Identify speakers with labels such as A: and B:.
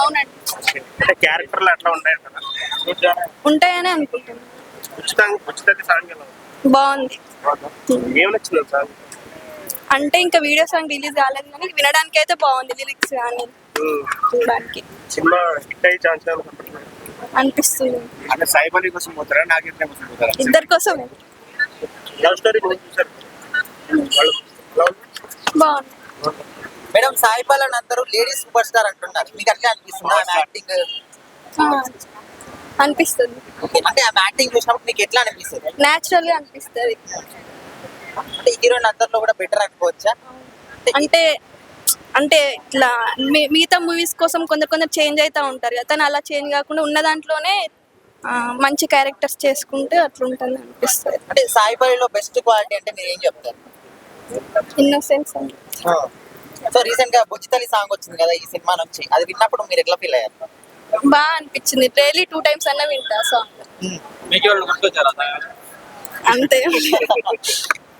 A: అవునండి.
B: అంటే క్యారెక్టర్లు అట్లా ఉంటాయి
A: ఉంటాయని అనుకుంటున్నాను
B: ఉచితంగా ఉచితంగా సాంగ్ ఎలా ఉంది?
A: బాగుంది.
B: ఏం నచ్చింది సాంగ్?
A: అంటే ఇంకా వీడియో సాంగ్ రిలీజ్ కాలేదు కానీ వినడానికి అయితే బాగుంది లిరిక్స్ కానీ చూడడానికి.
B: సినిమా హిట్ అయ్యి ఛాన్స్
A: అనిపిస్తుంది.
C: అంటే సాయిబాలి కోసం పోతారా నాగేంద్ర కోసం పోతారా?
A: ఇద్దరి కోసమే.
B: Love story?
A: బాగుంది.
D: మేడం సాయి పల్లవి అందరూ లేడీస్ సూపర్ స్టార్ అంటున్నారు. మీకు అట్లా అనిపిస్తుందా? ఆమె యాక్టింగ్
A: అనిపిస్తుంది.
D: అంటే ఆమె యాక్టింగ్ చూసినప్పుడు మీకు ఎట్లా అనిపిస్తుంది?
A: న్యాచురల్గా అనిపిస్తుంది.
D: అంటే హీరోయిన్ అందరిలో కూడా బెటర్ అనుకోవచ్చా?
A: అంటే అంటే ఇట్లా మిగతా మూవీస్ కోసం కొందరు కొందరు చేంజ్ అవుతా ఉంటారు కదా. తను అలా చేంజ్ కాకుండా ఉన్న దాంట్లోనే మంచి క్యారెక్టర్స్ చేసుకుంటే అట్లా ఉంటుంది అనిపిస్తుంది.
D: అంటే సాయి పల్లిలో బెస్ట్ క్వాలిటీ అంటే మీరు ఏం చెప్తారు?
A: ఇన్నోసెన్స్
D: సో రీసెంట్గా బుజ్జితల్లి సాంగ్ వచ్చింది కదా ఈ సినిమా నుంచి. అది విన్నప్పుడు మీరు ఎట్లా ఫీల్ అయ్యారు?
A: బాగా అనిపించింది. డైలీ టూ టైమ్స్ అన్న వింటా సాంగ్ అంతే.